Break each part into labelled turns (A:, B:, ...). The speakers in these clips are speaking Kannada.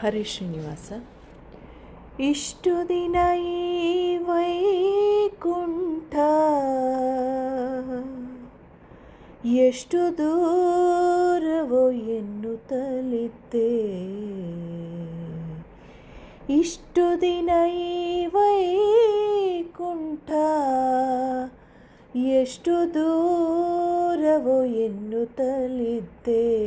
A: ಹರಿ ಶ್ರೀನಿವಾಸ ಇಷ್ಟು ದಿನ ಈ ವೈಕುಂಠ. ಎಷ್ಟು ದೂರವೋ ಎನ್ನುತ್ತಲಿದ್ದೆ ಇಷ್ಟು ದಿನ ಈ ವೈಕುಂಠ. ಎಷ್ಟು ದೂರವೋ ಎನ್ನುತ್ತಲಿದ್ದೆ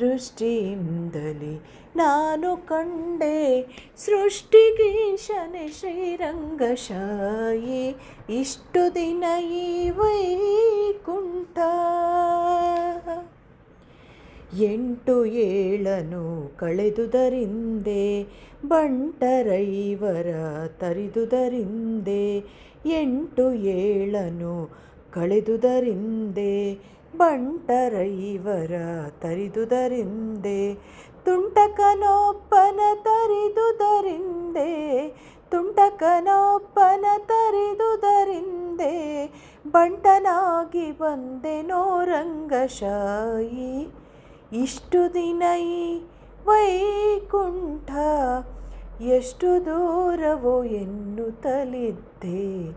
A: ದೃಷ್ಟಿಯಿಂದಲೇ ನಾನು ಕಂಡೆ ಸೃಷ್ಟಿಗೀಶನೆ ಶ್ರೀರಂಗಶಾಯಿ. ಇಷ್ಟು ದಿನ ಈ ವೈಕುಂಠ. ಎಂಟು ಏಳನು ಕಳೆದುದರಿಂದೆ, ಬಂಟರೈವರ ತರಿದುದರಿಂದೆ, ಎಂಟು ಏಳನು ಕಳೆದುದರಿಂದೆ ಬಂಟರೈವರ ತರಿದುದರಿಂದೆ, ತುಂಟಕನೊಪ್ಪನ ತರಿದುದರಿಂದೆ ತುಂಟಕನೊಪ್ಪನ ತರಿದುದರಿಂದೆ, ಬಂಟನಾಗಿ ಬಂದೆನೋ ರಂಗಶಾಯಿ ಇಷ್ಟು ದಿನ ವೈಕುಂಠ, ಎಷ್ಟು ದೂರವೋ ಎನ್ನುತ್ತಲಿದ್ದೆ.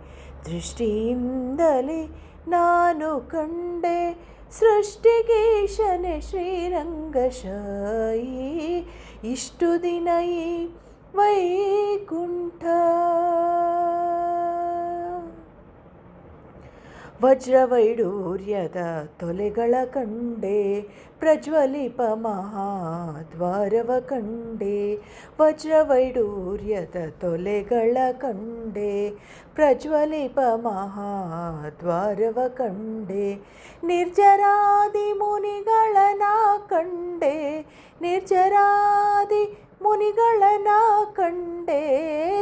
A: ದೃಷ್ಟಿಯಿಂದಲೇ ನಾನು ಕಂಡೆ ಸೃಷ್ಟಿಗೀಶನೆ ಶ್ರೀರಂಗಶಾಯಿ. ಇಷ್ಟು ದಿನ ಈ ವೈಕುಂಠ ವಜ್ರವೈಡೂರ್ಯದ ತೊಲೆಗಳ ಕಂಡೆ, ಪ್ರಜ್ವಲಿಪ ಮಹಾದ್ವಾರವ ಕಂಡೆ, ವಜ್ರವೈಡೂರ್ಯದ ತೊಲೆಗಳ ಕಂಡೆ, ಪ್ರಜ್ವಲಿಪ ಮಹಾದ್ವಾರವ ಕಂಡೆ, ನಿರ್ಜರಾದಿ ಮುನಿಗಳನ ಕಂಡೆ, ನಿರ್ಜರಾದಿ ಮುನಿಗಳನ ಕಂಡೆ,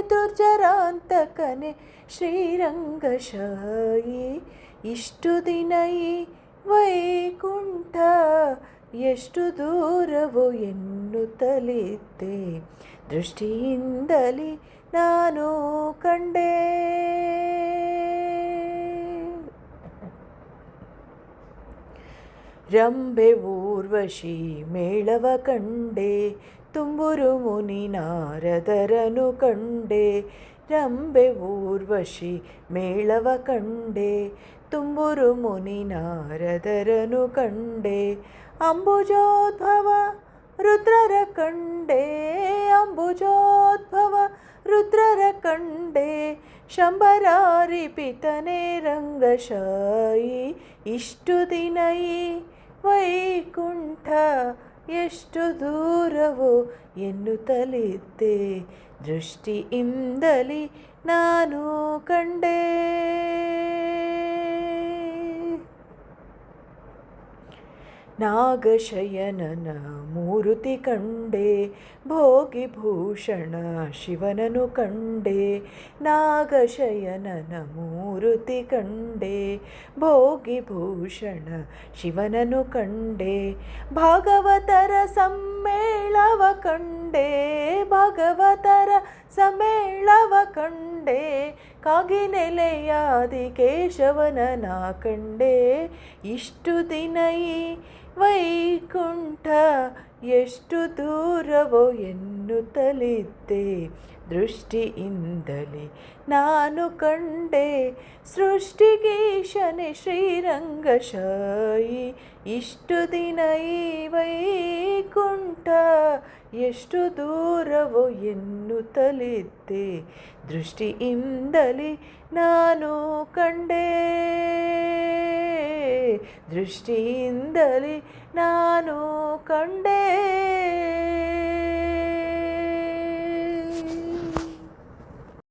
A: ದುರ್ಜರಾಂತಕನೆ ಶ್ರೀರಂಗಶಾಯಿ ಇಷ್ಟು ದಿನ ಈ ವೈಕುಂಠ, ಎಷ್ಟು ದೂರವೋ ಎನ್ನುತ್ತಲಿದ್ದೆ. ದೃಷ್ಟಿಯಿಂದಲೇ ನಾನು ಕಂಡೆ. ರಂಬೆ ಊರ್ವಶಿ ಮೇಳವ ಕಂಡೆ, ತುಂಬುರು ಮುನಿ ನಾರದರನು ಕಂಡೆ. ರಂಬೆ ಊರ್ವಶಿ ಮೇಳವ ಕಂಡೆ, ತುಂಬುರು ಮುನಿ ನಾರದರನು ಕಂಡೆ, ಅಂಬುಜೋದ್ಭವ ರುದ್ರರ ಕಂಡೆ, ಅಂಬುಜೋದ್ಭವ ರುದ್ರರ ಕಂಡೆ, ಶಂಬರಾರಿ ಪಿತನೆ ರಂಗಶಾಯಿ, ಇಷ್ಟು ದಿನೈ ವೈಕುಂಠ ಎಷ್ಟು ದೂರವೋ ಎನ್ನುತ್ತಲಿದ್ದೆ. ದೃಷ್ಟಿಯಿಂದಲಿ ನಾನು ಕಂಡೆ. ನಾಗಶಯನನ ಮೂರುತಿ ಕಂಡೆ ಭೋಗಿ ಭೂಷಣ ಶಿವನನು ಕಂಡೆ, ನಾಗಶಯನನ ಮೂರುತಿ ಕಂಡೆ ಭೋಗಿ ಭೂಷಣ ಶಿವನನು ಕಂಡೆ, ಭಾಗವತರ ಸಮ್ಮೇಳವ ಕಂಡೆ, ಭಾಗವತರ ಸಮ್ಮೇಳವ ಕಂಡೆ ಕಾಗಿನೆಲೆಯಾದಿ ಕೇಶವನ ನಾ ಕಂಡೆ. ಇಷ್ಟು ದಿನ ವೈಕುಂಠ ಎಷ್ಟು ದೂರವೋ ಎನ್ನುತ್ತಲಿದ್ದೆ. ದೃಷ್ಟಿಯಿಂದಲೇ ನಾನು ಕಂಡೆ ಸೃಷ್ಟಿಗೀಶನೆ ಶ್ರೀರಂಗಶಾಯಿ. ಇಷ್ಟು ದಿನ ಈ ವೈಕುಂಠ ಎಷ್ಟು ದೂರವೋ ಎನ್ನುತ್ತಲಿದ್ದೆ ದೃಷ್ಟಿಯಿಂದಲೇ ನಾನು ಕಂಡೆ. ದೃಷ್ಟಿಯಿಂದಲೇ ನಾನು ಕಂಡೆ.